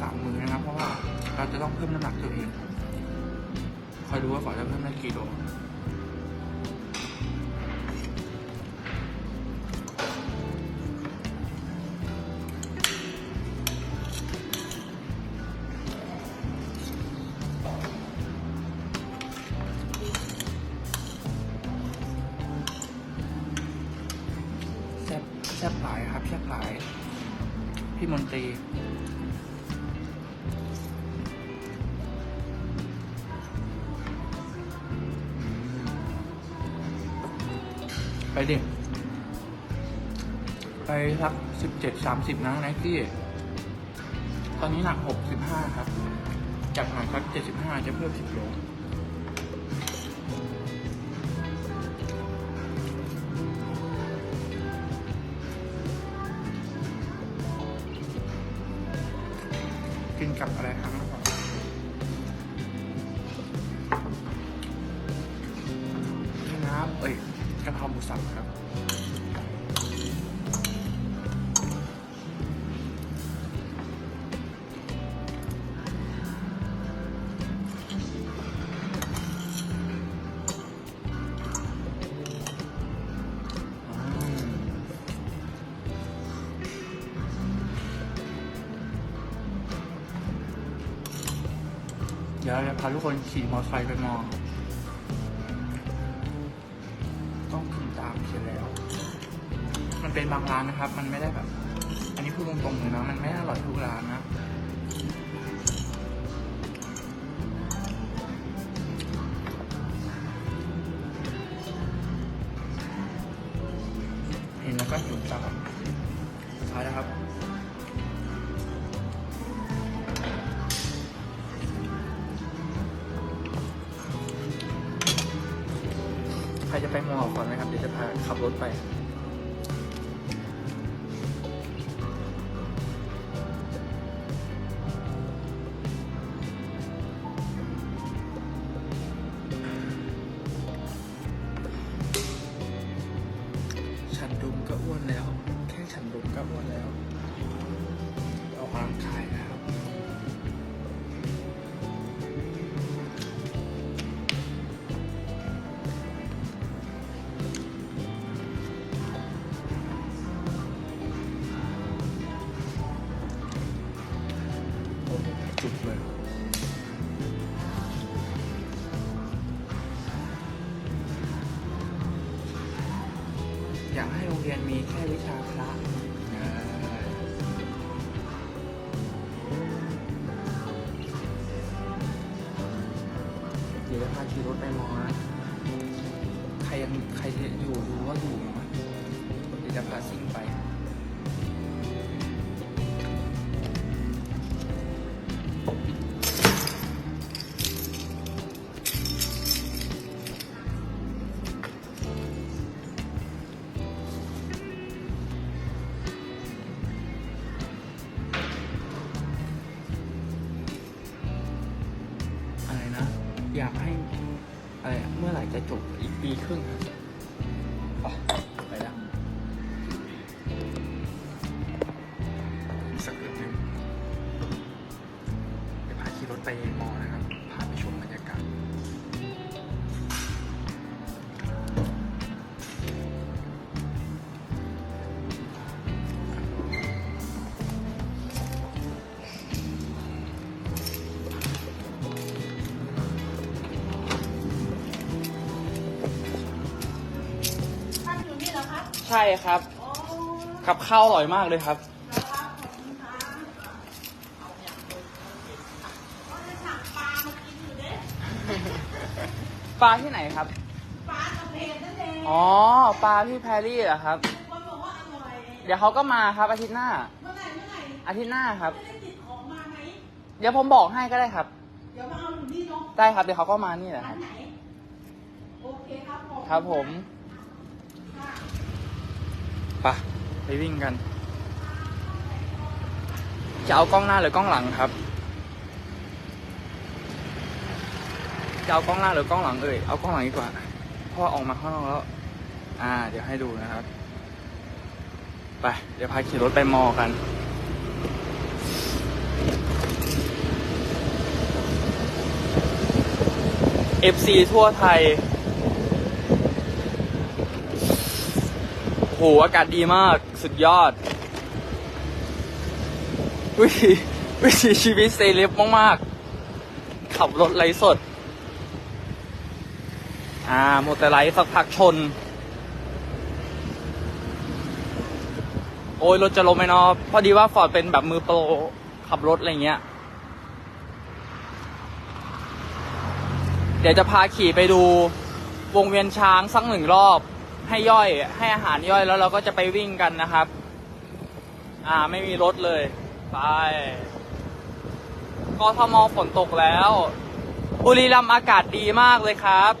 สามมื้อนะครับ เพราะว่าเราจะต้องเพิ่มน้ำหนักตัวเอง คอยดูว่าฝอจะเพิ่มได้กี่โล ไปสักสิบเจ็ดสามสิบนะไนกี้ตอนนี้หนักหกสิบห้าครับ จากหนักสักเจ็ดสิบห้าจะเพิ่มสิบโล ดี๋ยวจะพาทุกคนขี่มอเตอร์ไซค์ไปมองต้องขึ้นตามเขียนแล้ว มันเป็นบางร้านนะครับ มันไม่ได้แบบ อันนี้พูดตรงๆเลยนะ มันไม่อร่อยทุกร้านนะ จะไปมอก่อนไหมครับเดี๋ยวจะพาขับรถไป จะจบอีกปีครึ่งครับ ใช่ครับอ๋อกับข้าวอร่อยมากเลยครับนะครับขอบคุณครับเอาอย่างเดียวเอาจะสั่งปลามากินอยู่เด้ปลาที่ไหนครับปลากระเพนนั่นเองอ๋อ ปลาพี่แพรรี่เหรอครับคนบอกว่าอร่อยเดี๋ยวเขาก็มาครับอาทิตย์หน้าเมื่อไหร่เมื่อไหร่อาทิตย์หน้าครับไม่ได้ติดของมาไหมเดี๋ยวผมบอกให้ก็ได้ครับเดี๋ยวมาเอาอยู่นี่เนาะได้ครับ เดี๋ยวเขาก็มานี่แหละร้าครันบไหนโอเคครับผมครับผมค่ะ ปะไปวิ่งกัน จะเอากล้องหน้าหรือกล้องหลังครับ จะเอากล้องหน้าหรือกล้องหลังเอ่ย เอากล้องหลังดีกว่าพ่อออกมาข้างนอกแล้ว อ่า เดี๋ยวให้ดูนะครับ ไป เดี๋ยวพาขี่รถไปมอกันเอฟซีทั่วไทย หอากาศดีมากสุดยอด วิธีวิธีชีวิตเซเลบมาก ๆ ขับรถไร้สด อ่าโมแต่ไลฟ์สักพักชน โอ้ยรถจะล้มไหมเนาะพอดีว่าฟอร์ดเป็นแบบมือโปรขับรถ อะไรเงี้ย เดี๋ยวจะพาขี่ไปดูวงเวียนช้างสักหนึ่งรอบ ให้ย่อยให้อาหารย่อยแล้วเราก็จะไปวิ่งกันนะครับ อ่าไม่มีรถเลย ไปกทมฝนตกแล้วบุรีรัมย์อากาศดีมากเลยครับ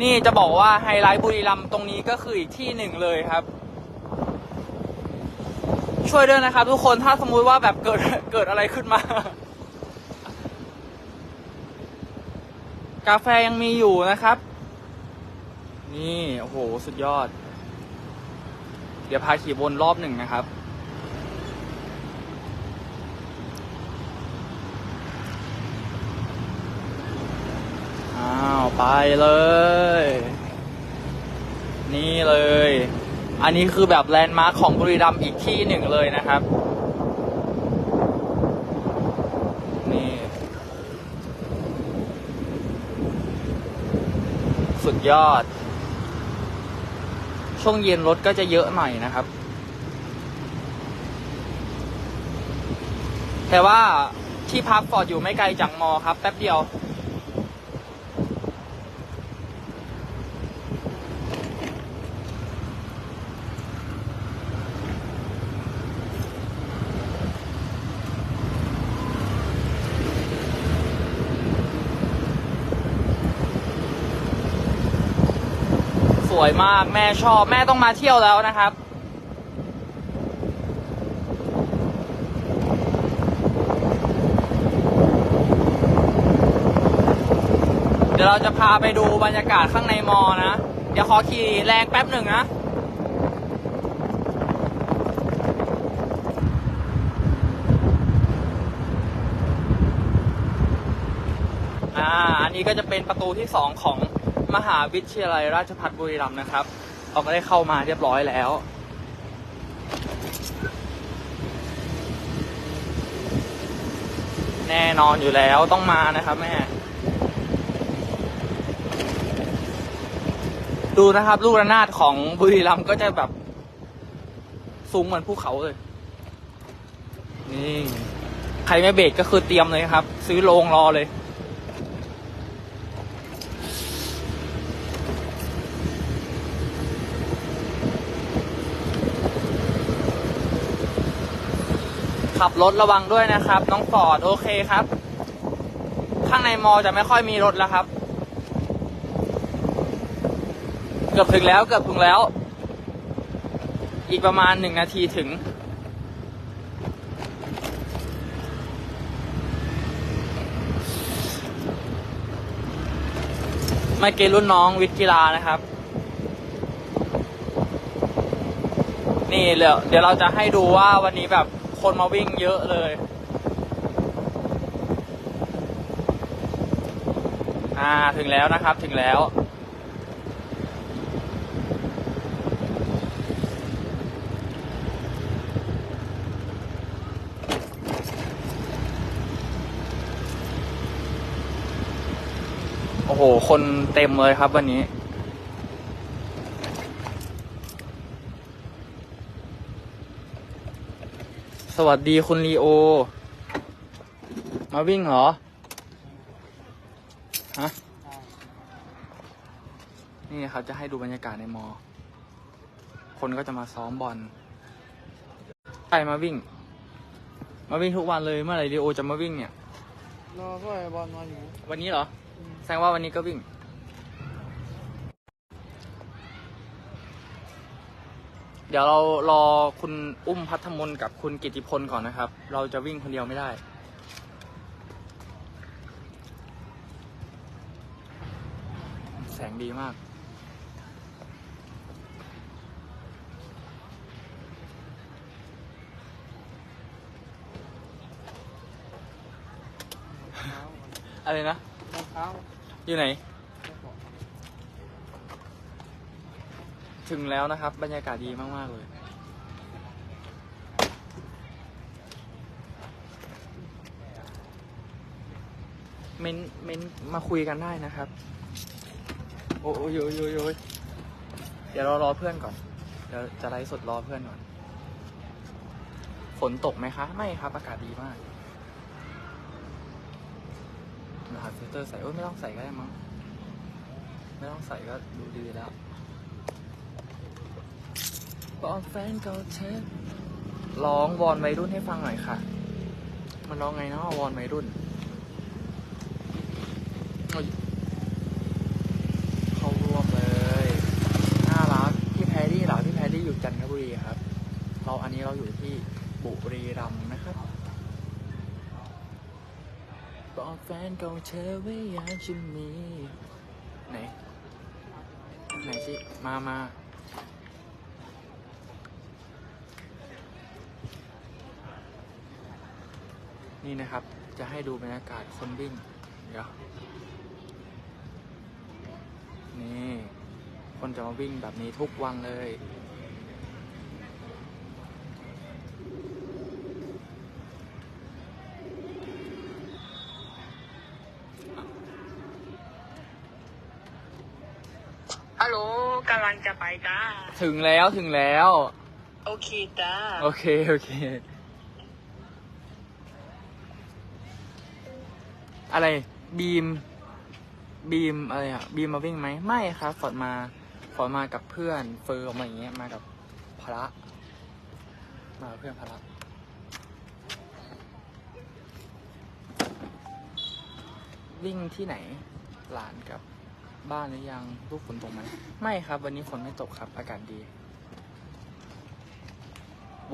นี่จะบอกว่าไฮไลท์บุรีรัมย์ตรงนี้ก็คืออีกที่หนึ่งเลยครับ ช่วยด้วยนะครับ ทุกคนถ้าสมมุติว่าแบบเกิดเกิดอะไรขึ้นมา กาแฟยังมีอยู่นะครับ นี่โอ้โหสุดยอด เดี๋ยวพาขี่วนรอบหนึ่งนะครับ อ้าว ไปเลย นี่เลย อันนี้คือแบบแลนด์มาร์คของบุรีรัมย์อีกที่หนึ่งเลยนะครับ นี่ สุดยอด ช่วงเย็นรถก็จะเยอะหน่อยนะครับ แต่ว่าที่พักฟอร์ดอยู่ไม่ไกลจากมอครับแป๊บเดียว วยมาก แม่ชอบแม่ต้องมาเที่ยวแล้วนะครับ เดี๋ยวเราจะพาไปดูบรรยากาศข้างในมอนะ เดี๋ยวขอขี่แรงแป๊บหนึ่งนะอ่าอันนี้ก็จะเป็นประตูที่สองของ มหาวิทยาลัยราชภัฏบุรีรัมย์นะครับเราก็ได้เข้ามาเรียบร้อยแล้ว แน่นอนอยู่แล้วต้องมานะครับแม่ ดูนะครับ ลูกระนาดของบุรีรัมย์ก็จะแบบสูงเหมือนภูเขาเลย นี่ ใครไม่เบรกก็คือเตรียมเลยครับ ซื้อโรงรอเลย ขับรถระวังด้วยนะครับ น้องฟอร์ดโอเคครับ ข้างในมอจะไม่ค่อยมีรถแล้วครับ เกือบถึงแล้วเกือบถึงแล้ว อีกประมาณหนึ่งนาทีถึง ไม่เกรุ่นน้องวิทย์กีฬานะครับนี่เดี๋ยวเดี๋ยวเราจะให้ดูว่าวันนี้แบบ คนมาวิ่งเยอะเลยอ่าถึงแล้วนะครับถึงแล้ว โอ้โห คนเต็มเลยครับวันนี้ วัสดีคุณลีโอ มาวิ่งเหรอ ฮะ นี่ครับจะให้ดูบรรยากาศในมอ คนก็จะมาซ้อมบอลใครมาวิ่ง มาวิ่งทุกวันเลยเมื่อไหร่ลีโอจะมาวิ่งเนี่ย รอก็ไอ้บอลมาอยู่ วันนี้เหรอ แสดงว่าวันนี้ก็วิ่ง เดี๋ยวเรารอคุณอุ้มพัทมนกับคุณกิติพลก่อนนะครับ เราจะวิ่งคนเดียวไม่ได้ แสงดีมาก อะไรนะ รองเท้าอยู่ไหน ถึงแล้วนะครับ บรรยากาศดีมาก ๆ เลย เม้นเม้นมาคุยกันได้นะครับ โอ้ยโอ้ยโอ้ยโอ้ยเดี๋ยวเรารอเพื่อนก่อน เดี๋ยวจะไลฟ์สดรอเพื่อนก่อน ฝนตกไหมคะ ไม่ครับ อากาศดีมากรหัสฟิลเตอร์ใส่โอ้ยไม่ต้องใส่ก็ได้มั้ง ไม่ต้องใส่ก็ดูดีแล้ว บอกแฟนเก่าเธอร้องวอนวัยรุ่นให้ฟังหน่อยค่ะ มันร้องไงเนาะวอนวัยรุ่นเขาร่วมเลยน่ารักพี่แพรรี่เหรอพี่แพรรี่อยู่จันทบุรีครับ เราอันนี้เราอยู่ที่บุรีรัมย์นะครับบอกแฟนเก่าเธอไว่าอยากจะมีไหนไหนสิมามา นี่นะครับ จะให้ดูบรรยากาศคนวิ่ง เดี๋ยว นี่ คนจะมาวิ่งแบบนี้ทุกวันเลย ฮัลโหลกำลังจะไปจ้า ถึงแล้วถึงแล้ว โอเคจ้า โอเค โอเค อะไรบีมบีมอะไรอะบีมมาวิ่งไหมไม่ครับฝอดมาฝอดมากับเพื่อนเฟิร์มอะไรอย่างเงี้ยมากับพระมากับเพื่อนพระวิ่งที่ไหนหลานกับบ้านหรือยังลูกฝนตกไหมไม่ครับ วันนี้ฝนไม่ตกครับ อากาศดี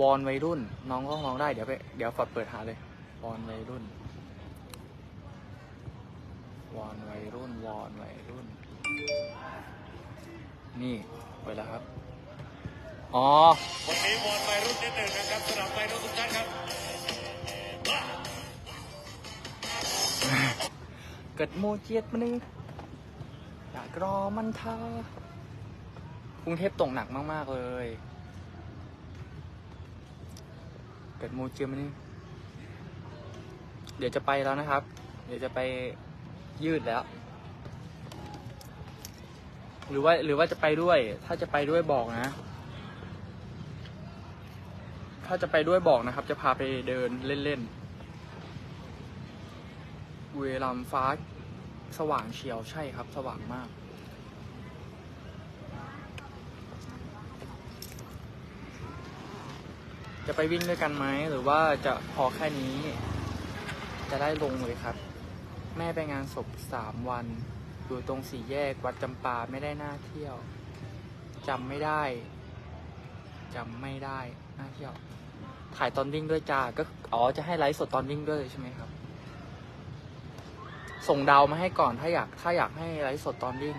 วอนวัยรุ่น น้องก็ร้องได้เดี๋ยวไปเดี๋ยวฟอดเปิดหาเลยวอนวัยรุ่น วอนวัยรุ่นวอนวัยรุ่น นี่ไปแล้วครับ อ๋อ วันนี้วอนไปรุ่นนิดหนึ่งนะครับสำหรับไปรุ่นทุกท่านครับ เกิดโมเจียดมันนึงอยากรอมันท่ากรุงเทพตกหนักมาก ๆ เลย เกิดโมเจียดมันนึงเดี๋ยวจะไปแล้วนะครับ เดี๋ยวจะไป ยืดแล้ว หรือว่า หรือว่าจะไปด้วย ถ้าจะไปด้วยบอกนะ ถ้าจะไปด้วยบอกนะครับ จะพาไปเดินเล่นๆบุรีรัมฟ้าสว่างเฉียวใช่ครับ สว่างมากจะไปวิ่งด้วยกันไหมหรือว่าจะพอแค่นี้ จะได้ลงเลยครับ แม่ไปงานศพสามวัน อยู่ตรงสี่แยกวัดจำปาไม่ได้น่าเที่ยวจำไม่ได้จำไม่ได้น่าเที่ยว ถ่ายตอนวิ่งด้วยจ้าก็อ๋อจะให้ไลฟ์สดตอนวิ่งด้วยใช่ไหมครับ ส่งดาวมาให้ก่อนถ้าอยากถ้าอยากให้ไลฟ์สดตอนวิ่ง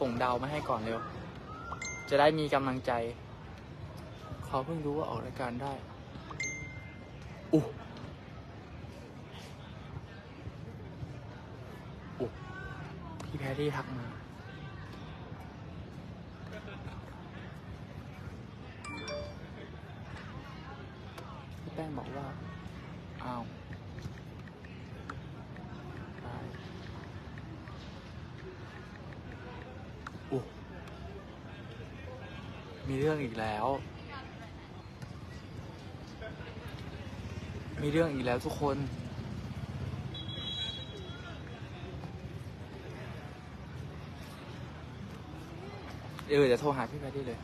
ส่งดาวมาให้ก่อนเร็ว จะได้มีกำลังใจเขาเพิ่งรู้ว่าออกรายการได้อู้อู้ แพรรี่ทักมา พี่แป้งบอกว่า อ้าวได้อู้มีเรื่องอีกแล้ว มีเรื่องอีกแล้วทุกคน เออเดี๋ยวโทรหาพี่แพทตี้เลย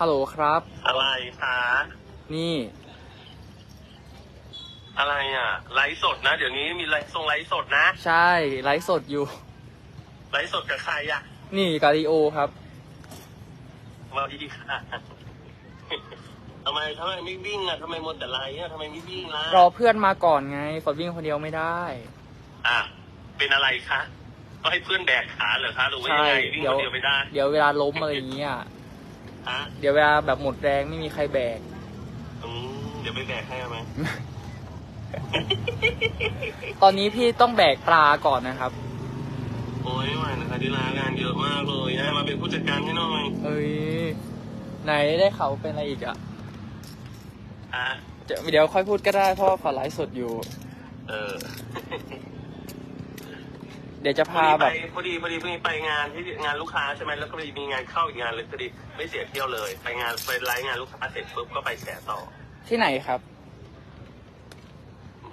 ฮัลโหลครับ อะไรคะนี่ อะไรอะ ไลฟ์สดนะ เดี๋ยวนี้มีไลฟ์ทรงไลฟ์สดนะ ใช่ ไลฟ์สดอยู่ ไลฟ์สดกับใครอะ นี่กาลิโอครับมาดีค่ะ ทำไมทำไมไม่วิ่งอะทำไมมดแต่ไลฟ์อะทำไมไม่วิ่งล่ะรอเพื่อนมาก่อนไงฝดวิ่งคนเดียวไม่ได้ อะเป็นอะไรคะก็ให้เพื่อนแบกขาเหรอคะหรือว่ายังไงวิ่งเดี๋คยวนเดียวไม่ได้เดี๋ยวเวลาล้มอะไรอย่างเงี้ย ฮะเดี๋ยวเวลาแบบหมดแรงไม่มีใครแบกดี๋ยวไปแบกให้เอาไหมตอนนี้พี่ต้องแบกปลาก่อนนะครับ โอ้ยไม่ไหวนะคะที่ลางานเยอะมากเลยนะมาเป็นผู้จัดการให้หน่อย เอ้ยไหนได้เขาเป็นอะไรอีกอะ อะเดี๋ยวเดี๋ยวค่อยพูดก็ได้เพราะว่าฝาไลฟ์สดอยู่ เออเดี๋ยวจะพอพาดีแบไปบพอดีพอดีเพิ่งไปงานที่งานลูกค้าใช่ไหมแล้วก็พอดีมีงานเข้าอีกงานเลยพอดีไม่เสียเที่ยวเลย ไปงานไปไลฟ์งานลูกค้าเสร็จปุ๊บก็ไปแฉต่อ ที่ไหนครับ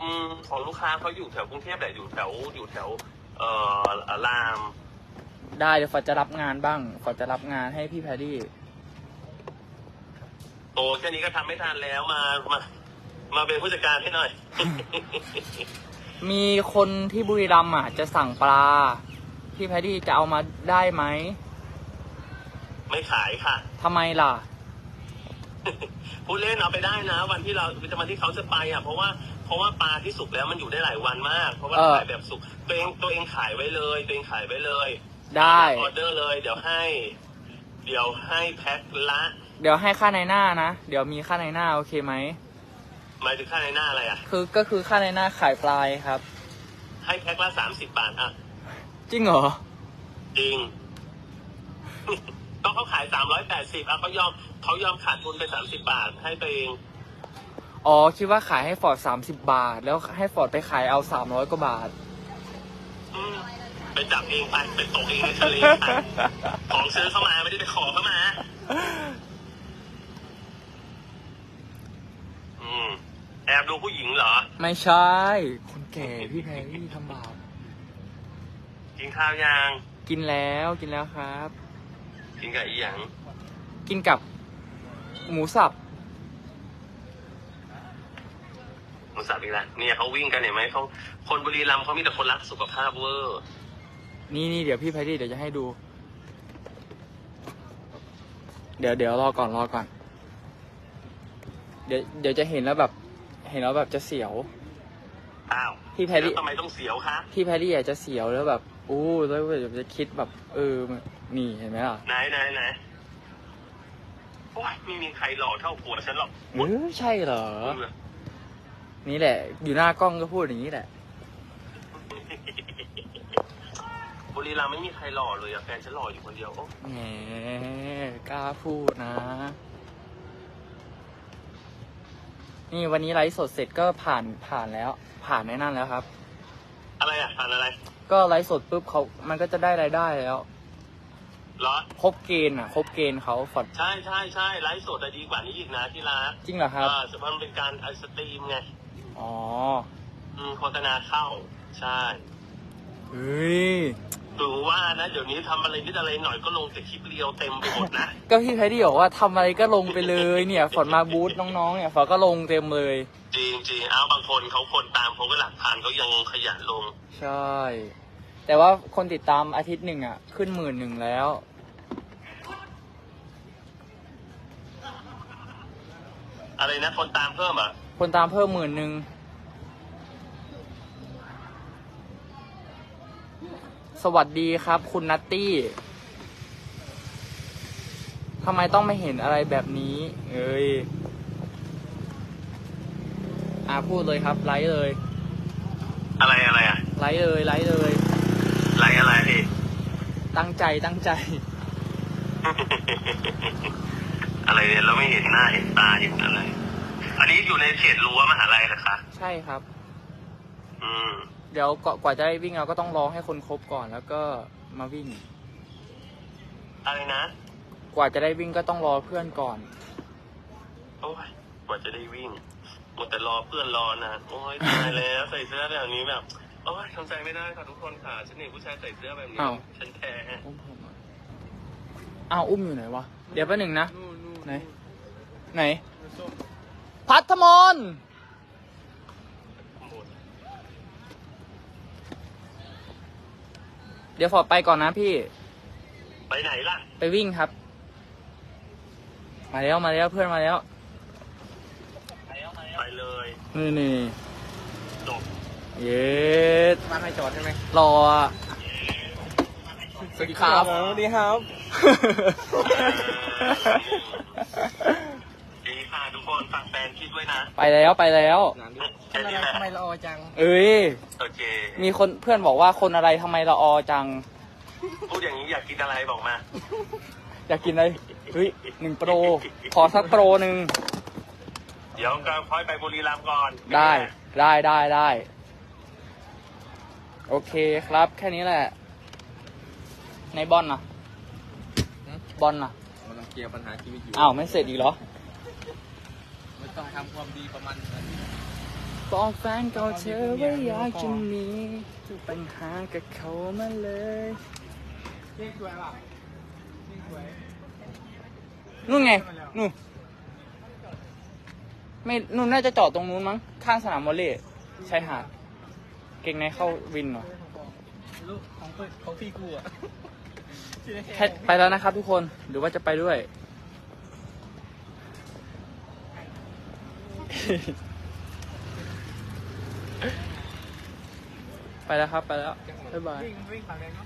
อืมของลูกค้าเขาอยู่แถวกรุงเทพแหละอยู่แถวอยู่แถว เอ่อรามได้เดี๋ยวฝอจะรับงานบ้างฝอจะรับงานให้พี่แพดดี้ โตแค่นี้ก็ทำไม่ทันแล้วมามา มาเป็นผู้จัดการให้หน่อย มีคนที่บุรีรัมย์อะจะสั่งปลา พี่แพดดี้จะเอามาได้ไหมไม่ขายค่ะ ทำไมล่ะพูดเล่นเอาไปได้นะ วันที่เราวันที่เขาจะไปอะเพราะว่าเพราะว่าปลาที่สุกแล้วมันอยู่ได้หลายวันมาก เพราะว่าเออ ขายแบบสุกตัวเองตัวเองขายไว้เลยตัวเองขายไว้เลยได้ ออเดอร์เลย เดี๋ยวให้ เดี๋ยวให้แพ็คละ เดี๋ยวให้ค่าในหน้านะ เดี๋ยวมีค่าในหน้าโอเคไหม หมายถึงค่าในหน้าอะไรอะ คือก็คือค่าในหน้าขายปลายครับ ให้แพ็คละสามสิบบาทอะ จริงเหรอ จริง ก็เขาขายสามร้อยแปดสิบอะเขายอมเขายอมขาดทุนไปสามสิบบาทให้ตัวเองอ๋อคิดว่าขายให้ฟอร์ดสามสิบบาท แล้วให้ฟอร์ดไปขายเอาสามร้อยกว่าบาท อืมไปจับเองไปไปตกเองในทะเลไปของซื้อเข้ามาไม่ได้ไปขอเข้ามา อืม แอ บดูผู้หญิงเหรอ ไม่ใช่ คนแก่พี่แพรรี่ทำบาปกินข้าวยังกินแล้วกินแล้วครับ กินกับอีหยังกินกับหมูสับหมูสับอีกแล้วเนี่ยเขาวิ่งกันเห็นไหมเขาคนบุรีรัมย์เขามีแต่คนรักสุขภาพเวอร์นี่นี่เดี๋ยวพี่แพรรี่เดี๋ยวจะให้ดู เดี๋ยวเดี๋ยวรอก่อนรอก่อน เดี๋ยวเดี๋ยวจะเห็นแล้วแบบ เห็นแล้วแบบจะเสียว อ้าวพี่แพรรี่ ล้วทำไมต้องเสียวคะพี่แพรรี่อาจจะเสียวแล้วแบบอู้แล้วแบบจะคิดแบบเออนี่เห็นไหมล่ะไหนไหนไหนโอ้ยไม่มีใครหล่อเท่าผัวฉันหรอกเออใช่เหรอเออนี่แหละ อยู่หน้ากล้องก็พูดอย่างนี้แหละ บุรีรัมย์ไม่มีใครหล่อเลยอะแฟนฉันหล่ออยู่คนเดียวโอ้ แหมกล้าพูดนะ นี่วันนี้ไลฟ์สดเสร็จก็ผ่านผ่านแล้ว ผ่านในนั่นแล้วครับ อะไรอะทานอะไรก็ไลฟ์สดปุ๊บเขามันก็จะได้รายได้แล้ว เหรอ ครบเกณฑ์อะ ครบเกณฑ์เขาฟอดใช่ใช่ใช่ไลฟ์สดอะดีกว่านี้อีกนะที่รักจริงเหรอครับ อ่าสมมติมันเป็นการไอสตรีมไงอ๋อ อืมโฆษณาเข้า ใช่ เฮ้ย ถึงว่านะเดี๋ยวนี้ทำอะไรนิดอะไรหน่อยก็ลงแต่คลิปเรียวเต็มไปหมดนะ ก็พี่แพดดี้บอกว่าทำอะไรก็ลงไปเลยเนี่ยฟอดมาบูธน้องๆเนี่ยฟอดก็ลงเต็มเลย จริงจริงๆเอาบางคนเขาคนตามเขาก็หลักพันเขายังขยันลง ใช่ แต่ว่าคนติดตามอาทิตย์หนึ่งอะ ขึ้นหมื่นหนึ่งแล้ว อะไรนะคนตามเพิ่มอะคนตามเพิ่มหมื่นหนึ่ง สวัสดีครับ คุณนัตตี้ทำไมต้องไม่เห็นอะไรแบบนี้ เอ้ยอ่าพูดเลยครับ ไลฟ์เลย อะไรอะไรอะไลฟ์เลยไลฟ์เลย ไรอะไรพี่ ตั้งใจตั้งใจ อะไรเนี่ยเราไม่เห็นหน้าเห็นตาเห็นอะไร อันนี้อยู่ในเขตรั้วมหาลัยนะคะ ใช่ครับ อืม เดี๋ยวกว่ากว่าจะได้วิ่งเราก็ต้องรอให้คนครบก่อนแล้วก็มาวิ่ง อะไรนะ กว่าจะได้วิ่งก็ต้องรอเพื่อนก่อน โอ้ยกว่าจะได้วิ่งหมดแต่รอเพื่อนรอนานโอ้ยตายแล้วใส่เสื้อแบบนี้แบบโอ้ยทำใจไม่ได้ค่ะทุกคนค่ะฉันเห็นผู้ชายใส่เสื้อแบบนี้อ้าว ฉันแพ้อุ้มผมอะอ้าวอุ้มอยู่ไหนวะ เดี๋ยวแป๊บหนึ่งนะนู่นนู่นไหน ไหนนู่นส้มพัทมน เดี๋ยวฟอร์ดไปก่อนนะพี่ ไปไหนล่ะ ไปวิ่งครับ มาแล้วมาแล้วเพื่อนมาแล้วไปเลยนี่นี่จบเย็ดมาให้จอดใช่ไหมรออะสวัสดีครับ สวัสดีครับ ดีค่ะทุกคนฝากแฟนนคิดไว้นะ ไปแล้วไปแล้วแค่นี้แหละทำไมเราเอาจัง เอ้ย โอเค มีคนเพื่อนบอกว่าคนอะไรทำไมละออจัง พูดอย่างนี้อยากกินอะไรบอกมา อยากกินอะไรเฮ้ยหนึ่งโปร ขอสักโปรหนึ่ง เดี๋ยวก็ค่อยไปบุรีรัมย์ก่อนได้ได้ได้ได้ โอเคครับแค่นี้แหละ ในบอลนะบอลนะมันต้องเคลียร์ปัญหาชีวิตอยู่ อ้าวไม่เสร็จอีกเหรอมันต้องทำความดีประมาณนั้น บอกแฟนเก่าเธอว่าอยากจะมีทุกปัญหากับเขามาเลยเรียกสวยป่ะเรียกสวยนู่นไง นู่นไม่นู่นน่าจะจอดตรงนู้นมั้ง ข้างสนามวอลเลย์ชายหาด เก่งในเข้าวินหรอลูกของของพี่กูอะแค่ไปแล้วนะครับทุกคน หรือว่าจะไปด้วย ไปแล้วครับ ไปแล้ว บ๊ายบาย วิ่งวิ่งผ่านเลยเนาะ